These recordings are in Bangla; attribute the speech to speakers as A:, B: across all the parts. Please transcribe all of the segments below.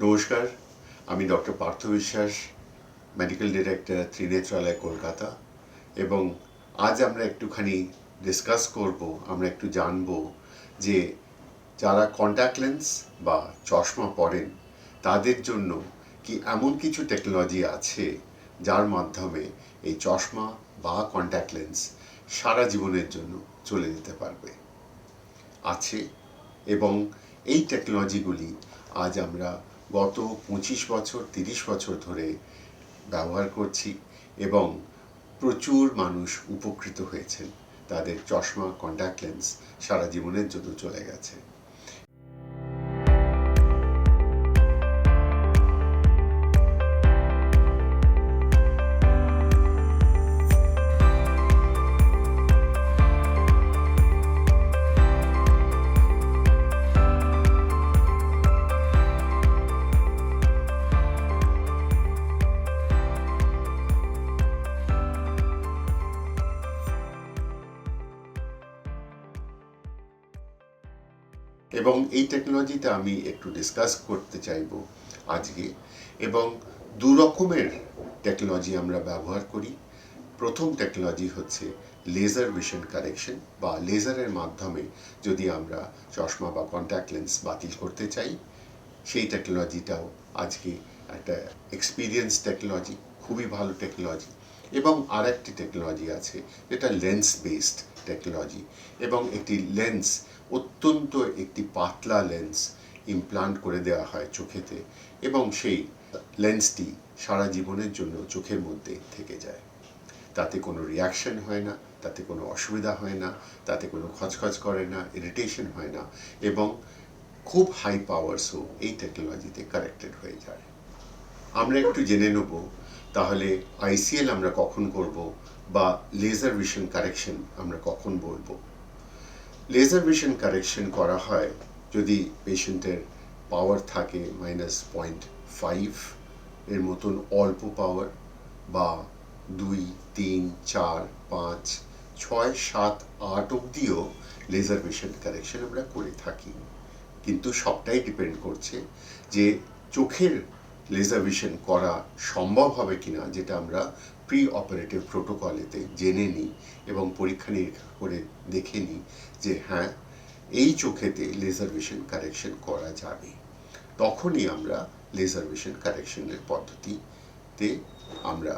A: নমস্কার, আমি ডক্টর পার্থ বিশ্বাস মেডিকেল ডিরেক্টর ত্রিনেত্রালয়, কলকাতা। এবং আজ আমরা একটুখানি ডিসকাস করব, আমরা একটু জানব যে যারা কন্ট্যাক্ট লেন্স বা চশমা পরেন, তাদের জন্য কি এমন কিছু টেকনোলজি আছে যার মাধ্যমে এই চশমা বা কন্ট্যাক্ট লেন্স সারা জীবনের জন্য চলে যেতে পারবে? আছে। এবং এই টেকনোলজিগুলি আজ আমরা গত পঁচিশ বছর, তিরিশ বছর ধরে ব্যবহার করছি এবং প্রচুর মানুষ উপকৃত হয়েছেন। তাদের চশমা কন্ট্যাক্ট লেন্স সারা জীবনের জন্য চলে গেছে। এবং এই টেকনোলজিটা আমি একটু ডিসকাস করতে চাইব আজকে। এবং দু রকমের টেকনোলজি আমরা ব্যবহার করি। প্রথম টেকনোলজি হচ্ছে লেজার ভিশন কারেকশন বা লেজারের মাধ্যমে যদি আমরা চশমা বা কন্ট্যাক্ট লেন্স বাতিল করতে চাই, সেই টেকনোলজিটাও আজকে একটা এক্সপিরিয়েন্স টেকনোলজি খুবই ভালো টেকনোলজি এবং আর একটি টেকনোলজি আছে, যেটা লেন্স বেসড টেকনোলজি এবং একটি লেন্স অত্যন্ত একটি পাতলা লেন্স ইমপ্লান্ট করে দেওয়া হয় চোখেতে এবং সেই লেন্সটি সারা জীবনের জন্য চোখের মধ্যে থেকে যায়। তাতে কোনো রিয়াকশন হয় না, তাতে কোনো অসুবিধা হয় না, তাতে কোনো খচখচ করে না ইরিটেশন হয় না এবং খুব হাই পাওয়ারসও এই টেকনোলজিতে কারেক্টেড হয়ে যায়। আমরা একটু জেনে নেব, তাহলে আইসিএল আমরা কখন করব বা লেজার ভিশন কারেকশন আমরা কখন বলব? লেজার ভিশন কারেকশন করা হয় যদি পেশেন্টের পাওয়ার থাকে মাইনাস পয়েন্ট ফাইভ এর মতন অল্প পাওয়ার বা দুই, তিন, চার, পাঁচ, ছয়, সাত, আট অবধিও লেজার ভিশন কারেকশন আমরা করে থাকি। কিন্তু সবটাই ডিপেন্ড করছে যে চোখের লেজার ভিশন করা সম্ভব হবে কিনা, যেটা আমরা প্রি অপারেটিভ প্রোটোকলেতে জেনে নিই এবং পরীক্ষা নিরীক্ষা করে দেখে নিই যে হ্যাঁ এই চোখেতে লেজার ভিশন কারেকশন করা যাবে। তখনই আমরা লেজার ভিশন কারেকশনের পদ্ধতিতে আমরা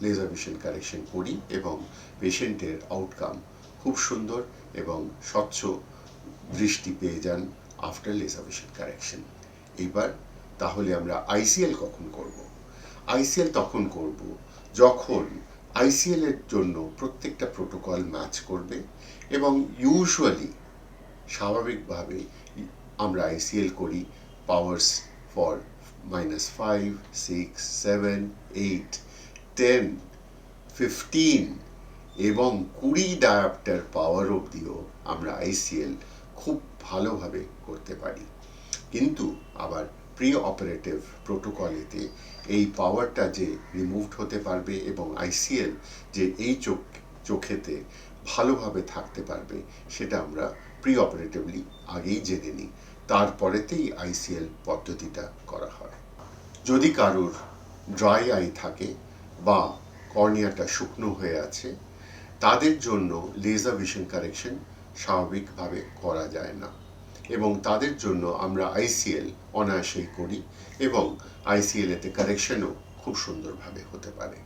A: লেজার ভিশন কারেকশন করি এবং পেশেন্টের আউটকাম খুব সুন্দর এবং স্বচ্ছ দৃষ্টি পেয়ে যান আফটার লেজার ভিশন কারেকশন এবার তাহলে আমরা আইসিএল কখন করব? আইসিএল তখন করব যখন আইসিএল এর জন্য প্রত্যেকটা প্রোটোকল ম্যাচ করবে এবং ইউজুয়ালি স্বাভাবিকভাবে আমরা আইসিএল করি powers for minus five six seven eight ten fifteen এবং কুড়ি ডায়াপ্টার পাওয়ার অবধিও আমরা আইসিএল খুব ভালোভাবে করতে পারি। কিন্তু আবার প্রি অপারেটিভ প্রোটোকলেতে এই পাওয়ারটা যে রিমুভড হতে পারবে এবং আইসিএল যে এই চোখ, চোখেতে ভালোভাবে থাকতে পারবে, সেটা আমরা প্রি অপারেটিভলি আগেই জেনে নিই। তারপরেতেই আইসিএল পদ্ধতিটা করা হয়। যদি কারোর ড্রাই আই থাকে বা কর্নিয়াটা শুকনো হয়ে আছে, তাদের জন্য লেজার ভিশন কারেকশন স্বাভাবিকভাবে করা যায় না। এবং তাদের জন্য আমরা আইসিএল অনায়াসেই করি এবং আইসিএল এতে কারেকশনও খুব সুন্দরভাবে হতে পারে।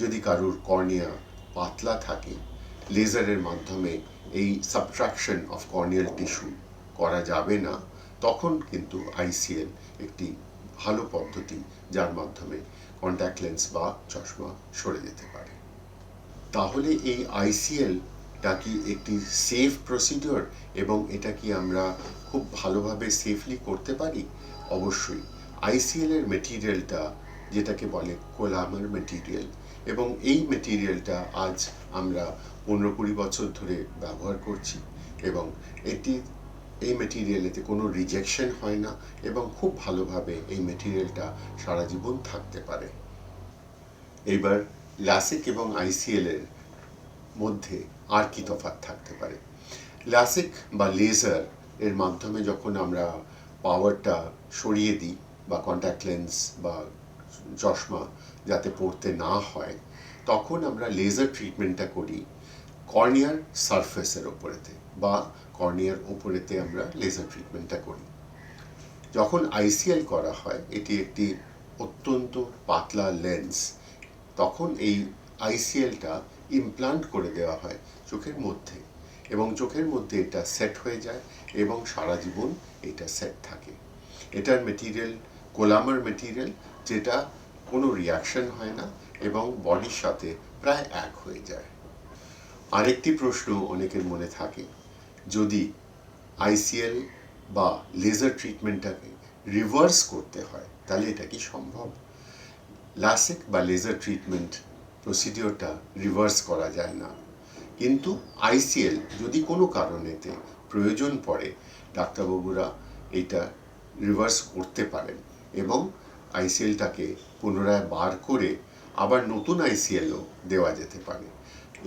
A: যদি কারুর কর্নিয়া পাতলা থাকে লেজারের মাধ্যমে এই সাবট্রাকশন অফ কর্নিয়াল টিস্যু করা যাবে না, তখন কিন্তু আইসিএল একটি ভালো পদ্ধতি যার মাধ্যমে কন্ট্যাক্ট লেন্স বা চশমা সরে যেতে পারে। তাহলে এই আইসিএলটা কি একটি সেফ প্রসিডিওর এবং এটা কি আমরা খুব ভালোভাবে সেফলি করতে পারি? অবশ্যই। আইসিএল এর মেটেরিয়ালটা যেটাকে বলে কোলামার মেটেরিয়াল এবং এই মেটেরিয়ালটা আজ আমরা পনেরো কুড়ি বছর ধরে ব্যবহার করছি এবং এটি, এই মেটেরিয়ালেতে কোনো রিজেকশন হয় না এবং খুব ভালোভাবে এই মেটেরিয়ালটা সারা জীবন থাকতে পারে। এবার লাসিক এবং আইসিএল এর মধ্যে আর কি তফাৎ থাকতে পারে। লাসিক বা লেজার এর মাধ্যমে যখন আমরা পাওয়ারটা সরিয়ে দিই বা কন্ট্যাক্ট লেন্স বা চশমা যাতে পড়তে না হয়, তখন আমরা লেজার ট্রিটমেন্টটা করি কর্নিয়ার সারফেসের ওপরেতে বা কর্নিয়ার ওপরেতে আমরা লেজার ট্রিটমেন্টটা করি। যখন আইসিএল করা হয়, এটি একটি অত্যন্ত পাতলা লেন্স তখন এই আইসিএলটা ইমপ্লান্ট করে দেওয়া হয় চোখের মধ্যে। এবং চোখের মধ্যে এটা সেট হয়ে যায় এবং সারা জীবন এটা সেট থাকে। এটার মেটিরিয়াল কোলামার মেটিরিয়াল যেটা কোনো রিয়াকশন হয় না এবং বডির সাথে প্রায় এক হয়ে যায়। আরেকটি প্রশ্ন অনেকের মনে থাকে, যদি আইসিএল বা লেজার ট্রিটমেন্টটাকে রিভার্স করতে হয়, তাহলে এটা কি সম্ভব? লাসিক বা লেজার ট্রিটমেন্ট প্রসিডিওরটা রিভার্স করা যায় না। কিন্তু আইসিএল যদি কোনো কারণেতে প্রয়োজন পড়ে, ডাক্তারবাবুরা এটা রিভার্স করতে পারেন এবং আইসিএলটাকে পুনরায় বার করে আবার নতুন আইসিএলও দেওয়া যেতে পারে।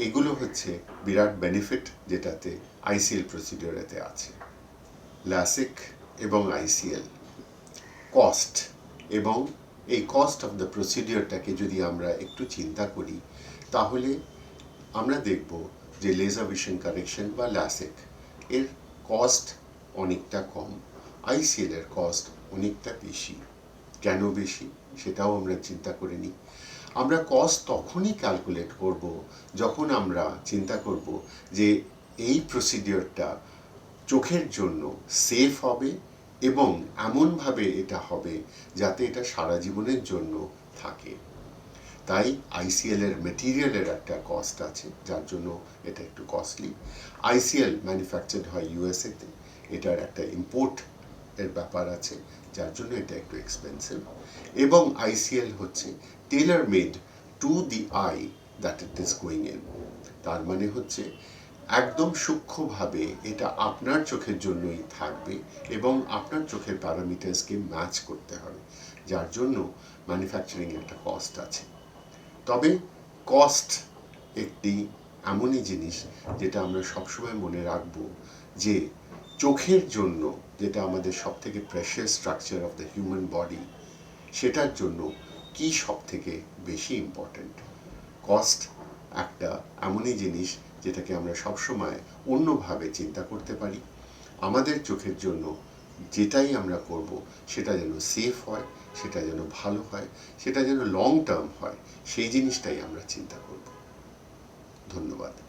A: এগুলো হচ্ছে বিরাট বেনিফিট যেটাতে আইসিএল প্রসিডিওরেতে আছে। লাসিক এবং আইসিএল কস্ট এবং এই কস্ট অফ দ্য প্রসিডিওরটাকে যদি আমরা একটু চিন্তা করি, তাহলে আমরা দেখব যে লেজার ভিশন কারেকশন বা ল্যাসিক এর কস্ট অনেকটা কম আইসিএল এর কস্ট অনেকটা বেশি। কেন বেশি? সেটাও আমরা চিন্তা করে নিই। আমরা কস্ট তখনই ক্যালকুলেট করব যখন আমরা চিন্তা করব যে এই প্রসিডিওরটা চোখের জন্য সেফ হবে এবং এমনভাবে এটা হবে যাতে এটা সারা জীবনের জন্য থাকে। তাই আইসিএল এর মেটেরিয়ালের একটা কস্ট আছে, যার জন্য এটা একটু কস্টলি আইসিএল ম্যানুফ্যাকচার্ড হয় ইউএসএতে এটার একটা ইম্পোর্ট এর ব্যাপার আছে, যার জন্য এটা একটু এক্সপেন্সিভ এবং আইসিএল হচ্ছে tailor made to the eye that it is going in তার মানে হচ্ছে একদম সূক্ষ্মভাবে এটা আপনার চোখের জন্যই থাকবে এবং আপনার চোখের প্যারামিটার্সকে ম্যাচ করতে হবে, যার জন্য ম্যানুফ্যাকচারিং একটা কস্ট আছে। তবে কস্ট একটি এমনই জিনিস যেটা আমরা সবসময় মনে রাখব যে চোখের জন্য যেটা আমাদের সব থেকে precious structure of the human body সেটার জন্য কি সব থেকে বেশি ইম্পর্ট্যান্ট কস্ট একটা এমনই জিনিস যেটাকে আমরা সবসময় অন্যভাবে চিন্তা করতে পারি। আমাদের চোখের জন্য যেটাই আমরা করব, সেটা যেন সেফ হয়, সেটা যেন ভালো হয়, সেটা যেন লং টার্ম হয়, সেই জিনিসটাই আমরা চিন্তা করব। ধন্যবাদ।